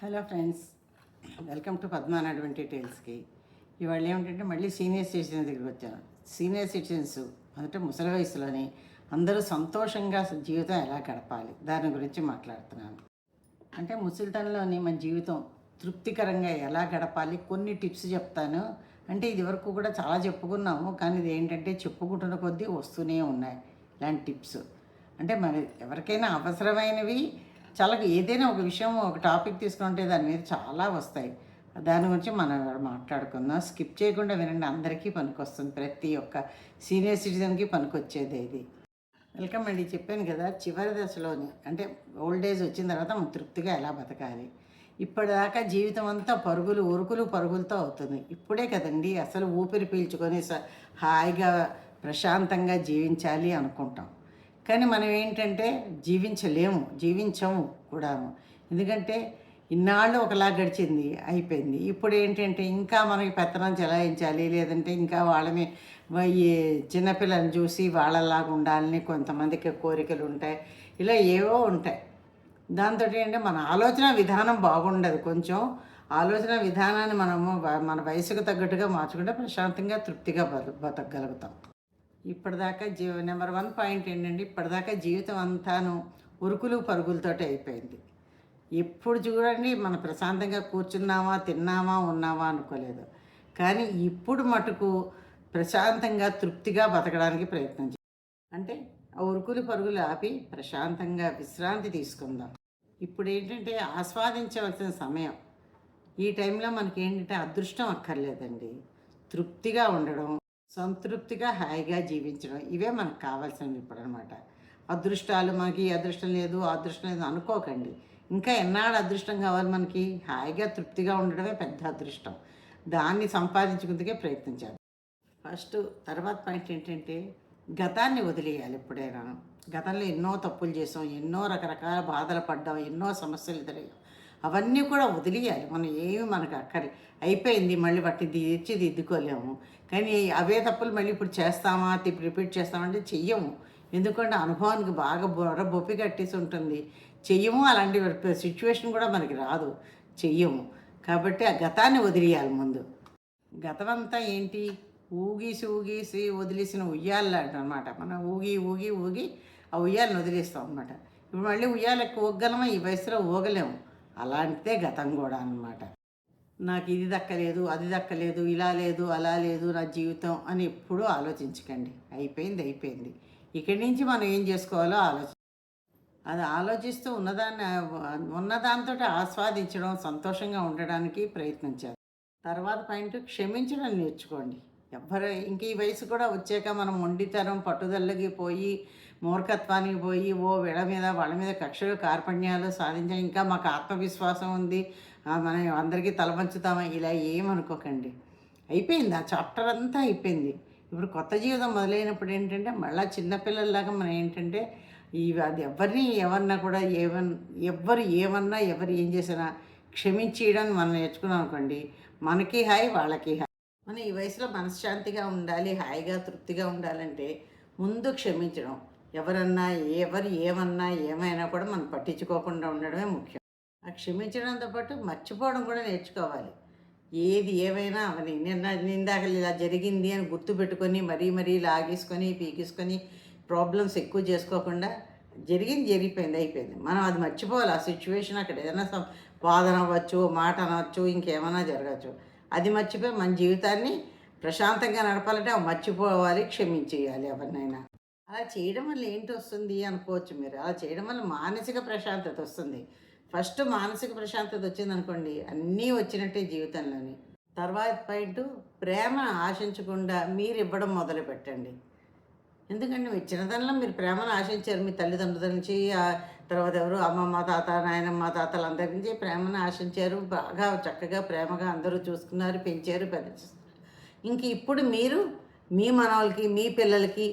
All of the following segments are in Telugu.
Hello friends welcome to Padmana twenty టైల్స్కి. ఇవాళ ఏమిటంటే మళ్ళీ సీనియర్ సిటిజన్ దగ్గరికి వచ్చాను. సీనియర్ సిటిజన్స్ అంటే ముసలి వయసులోని అందరూ సంతోషంగా జీవితం ఎలా గడపాలి దాని గురించి మాట్లాడుతున్నాను. అంటే ముసలితనంలోని మన జీవితం తృప్తికరంగా ఎలా గడపాలి కొన్ని టిప్స్ చెప్తాను. అంటే ఇది వరకు కూడా చాలా చెప్పుకున్నాము కానీ ఇది ఏంటంటే చెప్పుకుంటున్న కొద్దీ వస్తూనే ఉన్నాయి ఇలాంటి టిప్స్. అంటే మరి ఎవరికైనా అవసరమైనవి చాలా ఏదైనా ఒక విషయం ఒక టాపిక్ తీసుకుంటే దాని మీద చాలా వస్తాయి. దాని గురించి మనం మాట్లాడుకుందాం స్కిప్ చేయకుండా వినండి. అందరికీ పనికొస్తుంది. ప్రతి ఒక్క సీనియర్ సిటిజన్కి పనికొచ్చేది ఇది. వెల్కమ్ అండి. చెప్పాను కదా చివరి దశలోని అంటే ఓల్డ్ ఏజ్ వచ్చిన తర్వాత మనం తృప్తిగా ఎలా బతకాలి? ఇప్పటిదాకా జీవితం అంతా పరుగులు ఉరుకులు పరుగులతో అవుతుంది. ఇప్పుడే కదండి అసలు ఊపిరి పీల్చుకొని స- హాయిగా ప్రశాంతంగా జీవించాలి అనుకుంటాం. కానీ మనం ఏంటంటే జీవించలేము జీవించము కూడాము ఎందుకంటే ఇన్నాళ్ళు ఒకలా గడిచింది అయిపోయింది. ఇప్పుడు ఏంటంటే ఇంకా మనకి పెత్తనం చెలాయించాలి లేదంటే ఇంకా వాళ్ళమే ఈ చిన్నపిల్లల్ని చూసి వాళ్ళలాగా ఉండాలని కొంతమందికి కోరికలు ఉంటాయి. ఇలా ఏవో ఉంటాయి. దాంతో ఏంటంటే మన ఆలోచన విధానం బాగుండదు కొంచెం. ఆలోచన విధానాన్ని మనము మన వయసుకు తగ్గట్టుగా మార్చుకుంటే ప్రశాంతంగా తృప్తిగా బతు బతకగలుగుతాం. ఇప్పటిదాకా జీ నెంబర్ వన్ పాయింట్ ఏంటంటే ఇప్పటిదాకా జీవితం అంతాను ఉరుకులు పరుగులతోటి అయిపోయింది. ఎప్పుడు చూడండి మనం ప్రశాంతంగా కూర్చున్నామా తిన్నామా ఉన్నామా అనుకోలేదు. కానీ ఇప్పుడు మటుకు ప్రశాంతంగా తృప్తిగా బతకడానికి ప్రయత్నం చేయాలి అంటే ఆ ఉరుకులు పరుగులు ఆపి ప్రశాంతంగా విశ్రాంతి తీసుకుందాం. ఇప్పుడు ఏంటంటే ఆస్వాదించవలసిన సమయం. ఈ టైంలో మనకి ఏంటంటే అదృష్టం అక్కర్లేదండి. తృప్తిగా ఉండడం సంతృప్తిగా హాయిగా జీవించడం. ఇవే మనకు కావాల్సినవి ఇప్పుడు అనమాట అదృష్టాలు మనకి అదృష్టం లేదు అదృష్టం లేదు అనుకోకండి. ఇంకా ఎన్నాడు అదృష్టం కావాలి మనకి? హాయిగా తృప్తిగా ఉండడమే పెద్ద అదృష్టం. దాన్ని సంపాదించుకుందుకే ప్రయత్నించాలి ఫస్ట్ తర్వాత పాయింట్ ఏంటంటే గతాన్ని వదిలేయాలి ఎప్పుడైనా గతంలో ఎన్నో తప్పులు చేసాం ఎన్నో రకరకాల బాధలు పడ్డాం ఎన్నో సమస్యలు ఎదురయ్యాం. అవన్నీ కూడా వదిలియాలి. మనం ఏమి మనకు అక్కర్లే. అయిపోయింది మళ్ళీ వాటిని తీర్చి దిద్దుకోలేము. కానీ అవే తప్పులు మళ్ళీ ఇప్పుడు చేస్తామా ఇప్పుడు రిపీట్ చేస్తామంటే చెయ్యము. ఎందుకంటే అనుభవానికి బాగా బుర్ర బొప్పి కట్టేసి ఉంటుంది. చెయ్యము అలాంటి సిచ్యువేషన్ కూడా మనకి రాదు. చెయ్యము. కాబట్టి ఆ గతాన్ని వదిలేయాలి ముందు. గతమంతా ఏంటి? ఊగీసి ఊగీసి వదిలేసిన ఉయ్యాలంట అనమాట మనం ఊగి ఊగి ఊగి ఆ ఉయ్యాలను వదిలేస్తాం అనమాట ఇప్పుడు మళ్ళీ ఉయ్యాలకు ఊగలమా ఈ వయసులో ఊగలేము. అలాంటిదే గతం కూడా అన్నమాట. నాకు ఇది దక్కలేదు అది దక్కలేదు ఇలా లేదు అలా లేదు నా జీవితం అని ఎప్పుడూ ఆలోచించకండి. అయిపోయింది అయిపోయింది. ఇక్కడి నుంచి మనం ఏం చేసుకోవాలో ఆలోచి అది ఆలోచిస్తూ ఉన్నదాన్ని ఉన్నదాంతో ఆస్వాదించడం సంతోషంగా ఉండడానికి ప్రయత్నించాలి. తర్వాత పాయింట్ క్షమించడం నేర్చుకోండి. ఎవ్వరు ఇంక ఈ వయసు కూడా వచ్చాక మనం మొండితనం పట్టుదలకి పోయి మూర్ఖత్వానికి పోయి ఓ వీళ్ళ మీద వాళ్ళ మీద కక్షలు కార్పణ్యాలు సాధించడం. ఇంకా మాకు ఆత్మవిశ్వాసం ఉంది. మనం అందరికీ తలవంచుతామా ఇలా ఏమనుకోకండి. అయిపోయింది. ఆ చాప్టర్ అంతా అయిపోయింది. ఇప్పుడు కొత్త జీవితం మొదలైనప్పుడు ఏంటంటే మళ్ళీ చిన్నపిల్లల్లాగా మనం ఏంటంటే ఈ అది ఎవరిని ఎవరన్నా కూడా ఏమన్ ఎవ్వరు ఏమన్నా ఎవరు ఏం చేసినా క్షమించేయడం మనం నేర్చుకున్నాం అనుకోండి మనకి హాయ్ వాళ్ళకి హాయ్. మనం ఈ వయసులో మనశ్శాంతిగా ఉండాలి హాయిగా తృప్తిగా ఉండాలంటే ముందు క్షమించడం. ఎవరన్నా ఎవరు ఏమన్నా ఏమైనా కూడా మనం పట్టించుకోకుండా ఉండడమే ముఖ్యం. ఆ క్షమించడంతో పాటు మర్చిపోవడం కూడా నేర్చుకోవాలి. ఏది ఏమైనా అవని నిన్న నిందాక ఇలా జరిగింది అని గుర్తుపెట్టుకొని మరీ మరీ లాగేసుకొని పీకేసుకొని ప్రాబ్లమ్స్ ఎక్కువ చేసుకోకుండా జరిగింది జరిగిపోయింది అయిపోయింది. మనం అది మర్చిపోవాలి. ఆ సిచ్యువేషన్ అక్కడ ఏదైనా వాదన అవ్వచ్చు మాట అనవచ్చు ఇంకేమైనా జరగచ్చు అది మర్చిపోయి మన జీవితాన్ని ప్రశాంతంగా నడపాలంటే అవి మర్చిపోవాలి క్షమించేయాలి ఎవరినైనా. అలా చేయడం వల్ల ఏంటి వస్తుంది అనుకోవచ్చు మీరు. అలా చేయడం వల్ల మానసిక ప్రశాంతత వస్తుంది. ఫస్ట్ మానసిక ప్రశాంతత వచ్చింది అనుకోండి అన్నీ వచ్చినట్టే జీవితంలోని. తర్వాత పాయింట్ ప్రేమ ఆశించకుండా మీరు ఇవ్వడం మొదలు పెట్టండి. ఎందుకంటే మీరు చిన్నతనంలో మీరు ప్రేమను ఆశించారు. మీ తల్లిదండ్రుల నుంచి తర్వాత ఎవరు అమ్మమ్మ తాత నాయనమ్మ తాతలు అందరి నుంచి ప్రేమను ఆశించారు. బాగా చక్కగా ప్రేమగా అందరూ చూసుకున్నారు పెంచారు పెద్ద ఇంక ఇప్పుడు మీరు మీ మనవాళ్ళకి మీ పిల్లలకి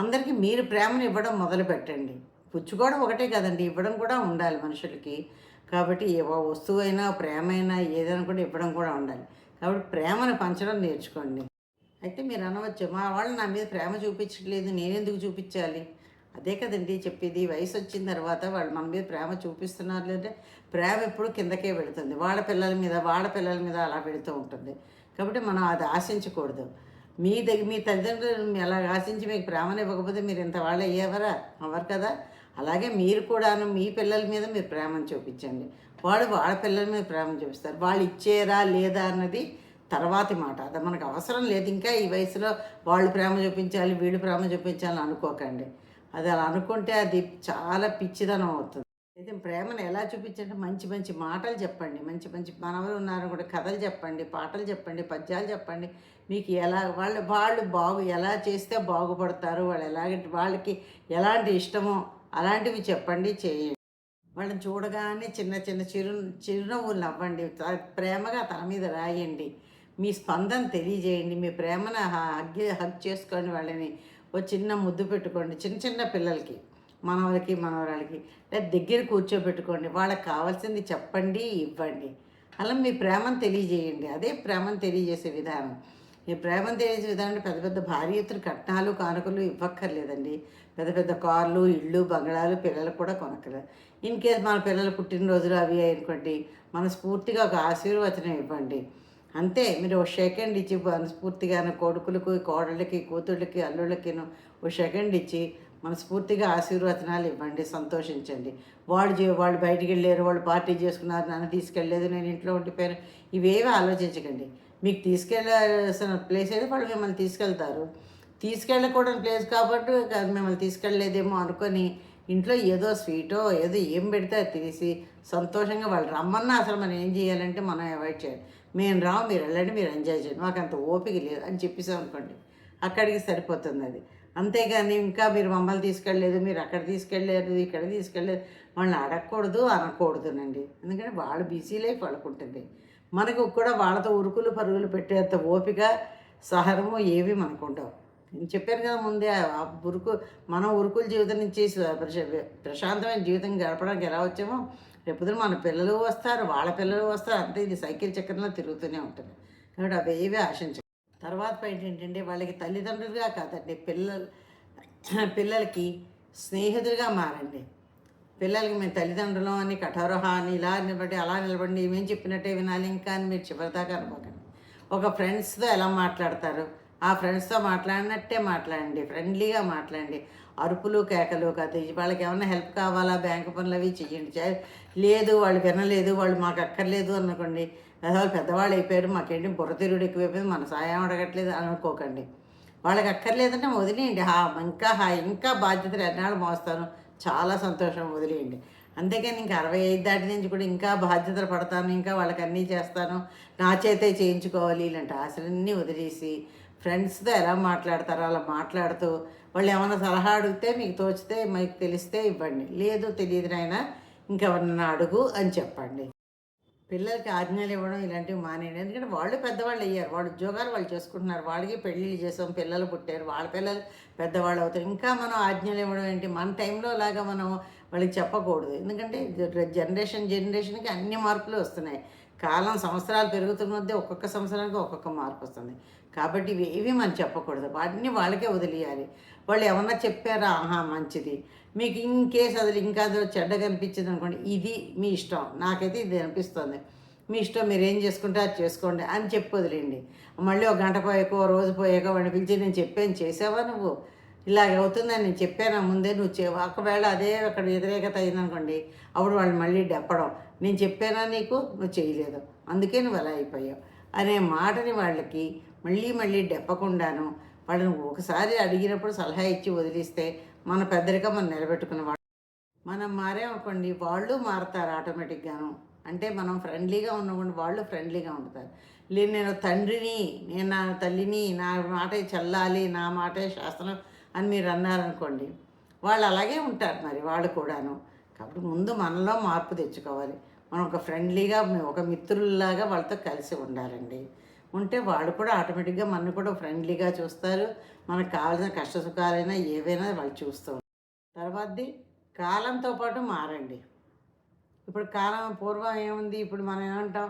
అందరికీ మీరు ప్రేమను ఇవ్వడం మొదలు పెట్టండి పుచ్చుకోవడం ఒకటే కదండి ఇవ్వడం కూడా ఉండాలి మనుషులకి. కాబట్టి ఏ వస్తువు అయినా ప్రేమ అయినా ఏదైనా కూడా ఇవ్వడం కూడా ఉండాలి. కాబట్టి ప్రేమను పంచడం నేర్చుకోండి. అయితే మీరు అనవచ్చు మా వాళ్ళు నా మీద ప్రేమ చూపించట్లేదు నేనెందుకు చూపించాలి? అదే కదండి చెప్పేది వయసు వచ్చిన తర్వాత వాళ్ళు మన మీద ప్రేమ చూపిస్తున్నారు లేదంటే ప్రేమ ఎప్పుడు కిందకే పెడుతుంది వాళ్ళ పిల్లల మీద వాళ్ళ పిల్లల మీద అలా పెడుతూ ఉంటుంది. కాబట్టి మనం అది ఆశించకూడదు. మీ దగ్గర మీ తల్లిదండ్రులు ఎలా ఆశించి మీకు ప్రేమను ఇవ్వకపోతే మీరు ఇంత వాళ్ళు అయ్యేవరా? అవ్వరు కదా? అలాగే మీరు కూడాను మీ పిల్లల మీద మీరు ప్రేమను చూపించండి. వాడు వాళ్ళ పిల్లల మీద ప్రేమను చూపిస్తారు. వాళ్ళు ఇచ్చేరా లేదా అన్నది తర్వాతి మాట. అది మనకు అవసరం లేదు. ఇంకా ఈ వయసులో వాళ్ళు ప్రేమ చూపించాలి వీళ్ళు ప్రేమ చూపించాలని అనుకోకండి. అది అలా అనుకుంటే అది చాలా పిచ్చిదనం అవుతుంది. అయితే ప్రేమను ఎలా చూపించంటే మంచి మంచి మాటలు చెప్పండి మంచి మంచి మనవరు ఉన్నారు కూడా కథలు చెప్పండి పాటలు చెప్పండి పద్యాలు చెప్పండి. మీకు ఎలా వాళ్ళు వాళ్ళు బాగు ఎలా చేస్తే బాగుపడతారు వాళ్ళు ఎలాంటి వాళ్ళకి ఎలాంటి ఇష్టమో అలాంటివి చెప్పండి చేయండి. వాళ్ళని చూడగానే చిన్న చిన్న చిరు చిరునవ్వులు నవ్వండి ప్రేమగా తన మీద రాయండి. మీ స్పందన తెలియజేయండి మీ ప్రేమను హగ్ హగ్ చేసుకొని వాళ్ళని. ఓ చిన్న ముద్దు పెట్టుకోండి చిన్న చిన్న పిల్లలకి. మనవలకి మనవరాలకి. లేదా దగ్గర కూర్చోబెట్టుకోండి. వాళ్ళకి కావాల్సింది చెప్పండి ఇవ్వండి. అలా మీ ప్రేమను తెలియజేయండి. అదే ప్రేమను తెలియజేసే విధానం. ఈ ప్రేమను తెలియజేసే విధానం అంటే పెద్ద పెద్ద భారీ ఎత్తున కట్నాలు కానుకలు ఇవ్వక్కర్లేదండి. పెద్ద పెద్ద కార్లు ఇళ్ళు బంగళాలు పిల్లలు కూడా కొనక్కర్లేదు. ఇన్ కేస్ మన పిల్లలు పుట్టినరోజులు అవి అనుకోండి మనస్ఫూర్తిగా ఒక ఆశీర్వచనం ఇవ్వండి. అంతే మీరు ఒక సెకండ్ ఇచ్చి మనస్ఫూర్తిగా కొడుకులకు కోడళ్ళకి కూతుళ్ళకి అల్లుళ్ళకిను ఒక సెకండ్ ఇచ్చి మనస్ఫూర్తిగా ఆశీర్వచనాలు ఇవ్వండి సంతోషించండి. వాళ్ళు చే వాళ్ళు బయటికి వెళ్ళారు వాళ్ళు పార్టీ చేసుకున్నారు నన్ను తీసుకెళ్ళలేదు నేను ఇంట్లో ఉండిపోయాను. ఇవేవి ఆలోచించకండి. మీకు తీసుకెళ్ళాల్సిన ప్లేస్ అయితే వాళ్ళు మిమ్మల్ని తీసుకెళ్తారు. తీసుకెళ్ళకూడని ప్లేస్ కాబట్టి మిమ్మల్ని తీసుకెళ్ళలేదేమో అనుకొని ఇంట్లో ఏదో స్వీటో ఏదో ఏం పెడితే అది సంతోషంగా వాళ్ళు రమ్మన్నా అసలు మనం ఏం చేయాలంటే మనం అవాయిడ్ చేయాలి. మేము రావు మీరు వెళ్ళండి మీరు ఎంజాయ్ చేయండి. మాకు అంత ఓపిక లేదు అని చెప్పేసాం అనుకోండి అక్కడికి సరిపోతుంది అది. అంతేగాని ఇంకా మీరు మమ్మల్ని తీసుకెళ్ళలేదు మీరు అక్కడ తీసుకెళ్ళలేదు ఇక్కడ తీసుకెళ్ళలేదు. వాళ్ళని అడగకూడదు అనకూడదునండి. ఎందుకంటే వాళ్ళు బిజీ లైఫ్ వాళ్ళకు మనకు కూడా వాళ్ళతో ఉరుకులు పరుగులు పెట్టేంత ఓపిక సహనము ఏవి మనకు నేను చెప్పాను కదా ముందే ఆ ఉరుకు మనం ఉరుకుల జీవితం నుంచి ప్రశాంతమైన జీవితం గడపడానికి ఎలా వచ్చామో రేపు మన పిల్లలు వస్తారు వాళ్ళ పిల్లలు వస్తారు. అంతే ఇది సైకిల్ చక్రంలో తిరుగుతూనే ఉంటుంది. కాబట్టి అవి ఏవి ఆశించ తర్వాత పాయింట్ ఏంటంటే వాళ్ళకి తల్లిదండ్రులుగా కాదండి పిల్లలు పిల్లలకి స్నేహితులుగా మారండి. పిల్లలకి మేము తల్లిదండ్రులం అని కఠోరహ అని ఇలా నిలబడి అలా నిలబడి మేము చెప్పినట్టే వినాలి ఇంకా అని మీరు చివరిదాకా అనుకోకండి. ఒక ఫ్రెండ్స్తో ఎలా మాట్లాడతారు? ఆ ఫ్రెండ్స్తో మాట్లాడినట్టే మాట్లాడండి ఫ్రెండ్లీగా మాట్లాడండి. అరుపులు కేకలు కాదు వాళ్ళకి ఏమైనా హెల్ప్ కావాలా? బ్యాంకు పనులు అవి చెయ్యండి లేదు వాళ్ళు వినలేదు వాళ్ళు మాకు అక్కర్లేదు అనుకోండి అసలు పెద్దవాళ్ళు అయిపోయారు మాకేంటి బుర్రతిరుడు ఎక్కువైపోయింది మన సాయం అడగట్లేదు అనుకోకండి. వాళ్ళకి అక్కర్లేదంటే వదిలేయండి. హా ఇంకా హా ఇంకా బాధ్యతలు ఎన్నాళ్ళు మోస్తాను? చాలా సంతోషం వదిలేయండి. అంతేకాని ఇంకా అరవై ఐదు దాటి నుంచి కూడా ఇంకా బాధ్యతలు పడతాను ఇంకా వాళ్ళకి అన్నీ చేస్తాను నా చేతే చేయించుకోవాలి ఇలాంటి ఆశలన్నీ వదిలేసి ఫ్రెండ్స్తో ఎలా మాట్లాడతారో అలా మాట్లాడుతూ వాళ్ళు ఏమైనా సలహా అడిగితే మీకు తోచితే మీకు తెలిస్తే ఇవ్వండి. లేదు తెలియదు నాయన ఇంకెవరన్నా అడుగు అని చెప్పండి. పిల్లలకి ఆజ్ఞలు ఇవ్వడం ఇలాంటివి మానేయండి. ఎందుకంటే వాళ్ళు పెద్దవాళ్ళు అయ్యారు. వాళ్ళు ఉద్యోగాలు వాళ్ళు చేసుకుంటున్నారు. వాళ్ళకి పెళ్ళిళ్ళు చేసాం పిల్లలు పుట్టారు వాళ్ళ పిల్లలు పెద్దవాళ్ళు అవుతారు. ఇంకా మనం ఆజ్ఞలు ఇవ్వడం ఏంటి? మన టైంలో లాగా మనం వాళ్ళకి చెప్పకూడదు. ఎందుకంటే జనరేషన్ జనరేషన్కి అన్ని మార్పులు వస్తున్నాయి. కాలం సంవత్సరాలు పెరుగుతున్నదే ఒక్కొక్క సంవత్సరానికి ఒక్కొక్క మార్పు వస్తుంది. కాబట్టి ఇవి ఏవి మనం చెప్పకూడదు. వాటిని వాళ్ళకే వదిలేయాలి. వాళ్ళు ఏమన్నా చెప్పారా ఆహా మంచిది. మీకు ఇన్ కేస్ అది ఇంకా చెడ్డ చెడ్డగా అనిపించింది అనుకోండి ఇది మీ ఇష్టం. నాకైతే ఇది అనిపిస్తుంది. మీ ఇష్టం మీరు ఏం చేసుకుంటే అది చేసుకోండి అని చెప్పి వదిలేండి మళ్ళీ ఒక గంట పోయేకో రోజు పోయాక వాడిని పిలిచి నేను చెప్పాను చేసావా నువ్వు? ఇలాగ అవుతుందని నేను చెప్పాను ముందే నువ్వు ఒకవేళ అదే అక్కడ వ్యతిరేకత అయిందనుకోండి అప్పుడు వాళ్ళు మళ్ళీ డెప్పడం. నేను చెప్పానా నీకు? నువ్వు చేయలేదు. అందుకే నువ్వు అలా అయిపోయావు. అనే మాటని వాళ్ళకి మళ్ళీ మళ్ళీ డెప్పకుండాను వాళ్ళని ఒకసారి అడిగినప్పుడు సలహా ఇచ్చి వదిలిస్తే మన పెద్దరిగా మనం నిలబెట్టుకున్న మనం మారేమనుకోండి వాళ్ళు మారుతారు ఆటోమేటిక్గాను. అంటే మనం ఫ్రెండ్లీగా ఉన్నప్పుడు వాళ్ళు ఫ్రెండ్లీగా ఉంటారు. లేదు నేను తండ్రిని నేను నా తల్లిని నా మాటే చల్లాలి నా మాటే శాస్త్రం అని మీరు అన్నారనుకోండి వాళ్ళు అలాగే ఉంటారు మరి వాళ్ళు కూడాను. కాబట్టి ముందు మనలో మార్పు తెచ్చుకోవాలి. మనం ఒక ఫ్రెండ్లీగా ఒక మిత్రుల్లాగా వాళ్ళతో కలిసి ఉండాలండి. ఉంటే వాళ్ళు కూడా ఆటోమేటిక్గా మనల్ని కూడా ఫ్రెండ్లీగా చూస్తారు. మనకు కావాల్సిన కష్ట సుఖాలైనా ఏవైనా వాళ్ళు చూస్తూ తర్వాతది కాలంతో పాటు మారండి. ఇప్పుడు కాలం పూర్వం ఏముంది? ఇప్పుడు మనం ఏమంటాం?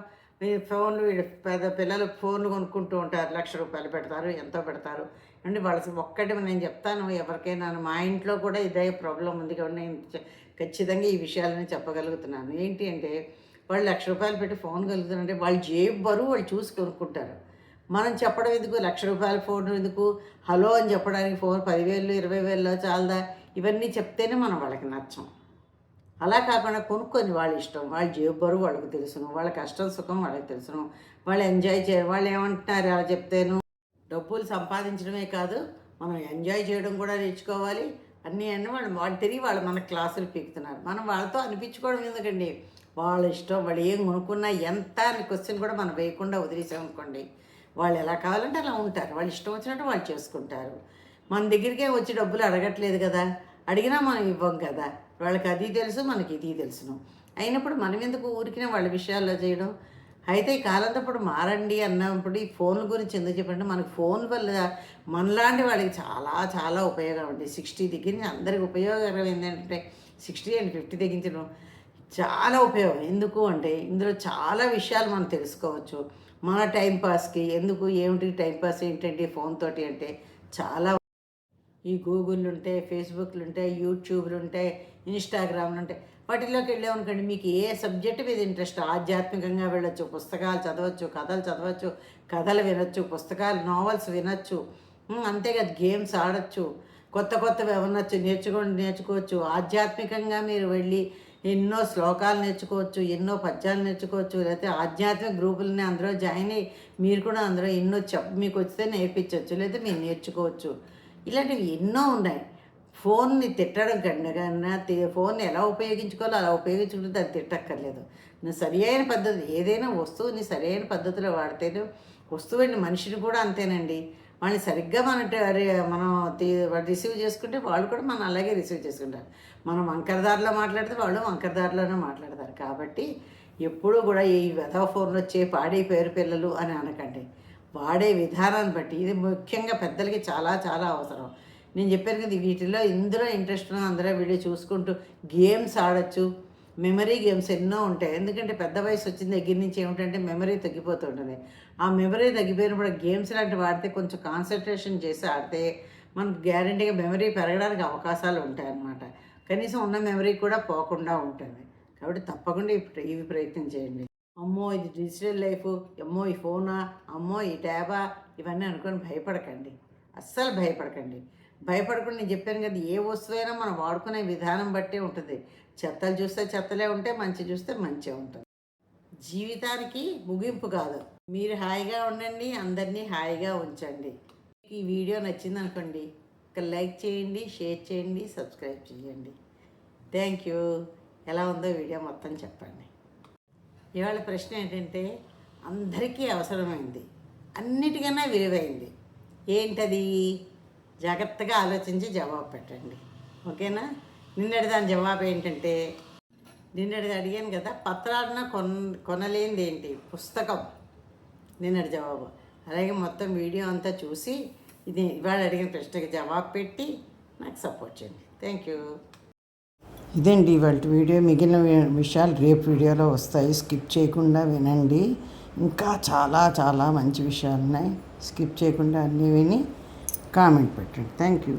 ఫోన్లు పెద్ద పిల్లలు ఫోన్లు కొనుక్కుంటూ ఉంటారు. లక్ష రూపాయలు పెడతారు ఎంతో పెడతారు. అంటే వాళ్ళ ఒక్కటి నేను చెప్తాను ఎవరికైనా మా ఇంట్లో కూడా ఇదే ప్రాబ్లం ఉంది కాబట్టి నేను ఖచ్చితంగా ఈ విషయాలని చెప్పగలుగుతున్నాను. ఏంటి అంటే వాళ్ళు లక్ష రూపాయలు పెట్టి ఫోన్ కలుగుతున్నారంటే వాళ్ళు జేబు బరువు వాళ్ళు చూసి కొనుక్కుంటారు. మనం చెప్పడం ఎందుకు? లక్ష రూపాయల ఫోన్ ఎందుకు? హలో అని చెప్పడానికి ఫోన్ పదివేలు ఇరవై వేలలో చాలదా? ఇవన్నీ చెప్తేనే మనం వాళ్ళకి నచ్చం. అలా కాకుండా కొనుక్కొని వాళ్ళ ఇష్టం వాళ్ళ జేబు బరువు వాళ్ళకి తెలుసును వాళ్ళ కష్టం సుఖం వాళ్ళకి తెలుసును వాళ్ళు ఎంజాయ్ చేయరు వాళ్ళు ఏమంటున్నారు అలా చెప్తేను? డబ్బులు సంపాదించడమే కాదు మనం ఎంజాయ్ చేయడం కూడా నేర్చుకోవాలి. అన్నీ అన్నీ వాళ్ళు వాళ్ళు తిరిగి వాళ్ళు మన క్లాసులు పీకుతున్నారు. మనం వాళ్ళతో అనిపించుకోవడం ఎందుకండి? వాళ్ళ ఇష్టం వాళ్ళు ఏం కొనుక్కున్నా ఎంత అని క్వశ్చన్ కూడా మనం వేయకుండా వదిలేసామనుకోండి వాళ్ళు ఎలా కావాలంటే అలా ఉంటారు. వాళ్ళు ఇష్టం వచ్చినట్టు వాళ్ళు చేసుకుంటారు. మన దగ్గరికే వచ్చి డబ్బులు అడగట్లేదు కదా? అడిగినా మనం ఇవ్వం కదా? వాళ్ళకి అది తెలుసు మనకి ఇది తెలుసును. అయినప్పుడు మనం ఎందుకు ఊరికినా వాళ్ళ విషయాల్లో చేయడం? అయితే ఈ కాలంతో ఇప్పుడు మారండి అన్నప్పుడు ఈ ఫోన్ల గురించి ఎందుకు చెప్పంటే మనకు ఫోన్ వల్ల మనలాంటి వాళ్ళకి చాలా చాలా ఉపయోగం ఉంది సిక్స్టీ దగ్గర నుంచి అందరికి ఉపయోగకరం ఏంటంటే సిక్స్టీ అండ్ ఫిఫ్టీ తగ్గించడం చాలా ఉపయోగం. ఎందుకు అంటే ఇందులో చాలా విషయాలు మనం తెలుసుకోవచ్చు. మన టైంపాస్కి ఎందుకు ఏమిటి టైంపాస్ ఏంటంటే ఫోన్ తోటి అంటే చాలా ఈ గూగుల్ ఉంటాయి ఫేస్బుక్లు ఉంటాయి యూట్యూబ్లు ఉంటాయి ఇన్స్టాగ్రామ్లు ఉంటాయి వాటిలోకి వెళ్ళామనుకోండి మీకు ఏ సబ్జెక్టు మీద ఇంట్రెస్ట్? ఆధ్యాత్మికంగా వెళ్ళొచ్చు పుస్తకాలు చదవచ్చు కథలు చదవచ్చు కథలు వినొచ్చు పుస్తకాలు నావల్స్ వినొచ్చు అంతేకాదు గేమ్స్ ఆడచ్చు కొత్త కొత్తవి వినొచ్చు నేర్చుకోండి నేర్చుకోవచ్చు. ఆధ్యాత్మికంగా మీరు వెళ్ళి ఎన్నో శ్లోకాలు నేర్చుకోవచ్చు ఎన్నో పద్యాలు నేర్చుకోవచ్చు లేకపోతే ఆధ్యాత్మిక గ్రూపులని అందరూ జాయిన్ అయ్యి మీరు కూడా అందరూ ఎన్నో చెప్ మీకు వస్తే నేర్పించవచ్చు లేకపోతే మీరు నేర్చుకోవచ్చు. ఇలాంటివి ఎన్నో ఉన్నాయి. ఫోన్ని తిట్టడం కన్నా కన్నా ఫోన్ని ఎలా ఉపయోగించుకోవాలో అలా ఉపయోగించుకుంటే దాన్ని తిట్టక్కర్లేదు. నువ్వు సరి అయిన పద్ధతి ఏదైనా వస్తువుని సరైన పద్ధతిలో వాడితేనే వస్తువుని మనిషిని కూడా అంతేనండి. వాళ్ళని సరిగ్గా మన మనం తీ- రిసీవ్ చేసుకుంటే వాళ్ళు కూడా మనం అలాగే రిసీవ్ చేసుకుంటారు. మనం వంకరదారిలో మాట్లాడితే వాళ్ళు వంకరదారిలోనే మాట్లాడతారు. కాబట్టి ఎప్పుడూ కూడా ఈ వెధవ ఫోన్లు వచ్చే పాడే పేరు పిల్లలు అని అనకండి. వాడే విధానాన్ని బట్టి ఇది ముఖ్యంగా పెద్దలకి చాలా చాలా అవసరం. నేను చెప్పాను కదా వీటిలో ఇందులో ఇంట్రెస్ట్ ఉన్న అందరూ వీడియో చూసుకుంటూ గేమ్స్ ఆడచ్చు. మెమరీ గేమ్స్ ఎన్నో ఉంటాయి. ఎందుకంటే పెద్ద వయసు వచ్చిన దగ్గర నుంచి ఏమిటంటే మెమరీ తగ్గిపోతుంటుంది ఆ మెమరీ తగ్గిపోయినప్పుడు గేమ్స్ లాంటివి ఆడితే కొంచెం కాన్సన్ట్రేషన్ చేసి ఆడితే మనకు గ్యారంటీగా మెమరీ పెరగడానికి అవకాశాలు ఉంటాయి అన్నమాట. కనీసం ఉన్న మెమరీ కూడా పోకుండా ఉంటుంది. కాబట్టి తప్పకుండా ఇప్పుడు ఇవి ప్రయత్నం చేయండి. అమ్మో ఇది డిజిటల్ లైఫ్ అమ్మో ఈ ఫోనా అమ్మో ఈ ట్యాబా ఇవన్నీ అనుకొని భయపడకండి. అస్సలు భయపడకండి. భయపడకుండా నేను చెప్పాను కదా ఏ వస్తువైనా మనం వాడుకునే విధానం బట్టే ఉంటుంది. చెత్తలు చూస్తే చెత్తలే ఉంటే మంచి చూస్తే మంచిగా ఉంటుంది. జీవితానికి ముగింపు కాదు. మీరు హాయిగా ఉండండి అందరినీ హాయిగా ఉంచండి. మీకు ఈ వీడియో నచ్చింది అనుకోండి ఒక లైక్ చేయండి షేర్ చేయండి సబ్స్క్రైబ్ చేయండి. Thank you. ఎలా ఉందో వీడియో మొత్తం చెప్పండి. ఇవాళ ప్రశ్న ఏంటంటే అందరికీ అవసరమైంది. అన్నిటికన్నా విలువైంది. ఏంటది? జాగ్రత్తగా ఆలోచించి జవాబు పెట్టండి. ఓకేనా? నిన్నటి దాని జవాబు ఏంటంటే నిన్నటిది అడిగాను కదా పత్రాలను కొన కొనలేనిది ఏంటి? పుస్తకం. నిన్నటి జవాబు. అలాగే మొత్తం వీడియో అంతా చూసి ఇది ఇవాళ అడిగిన ప్రశ్నకి జవాబు పెట్టి నాకు సపోర్ట్ చేయండి. Thank you. ఇదండి ఇవాళ వీడియో. మిగిలిన విషయాలు రేపు వీడియోలో వస్తాయి. స్కిప్ చేయకుండా వినండి. ఇంకా చాలా చాలా మంచి విషయాలు ఉన్నాయి స్కిప్ చేయకుండా అన్నీ విని కామెంట్ పెట్టండి థ్యాంక్ యూ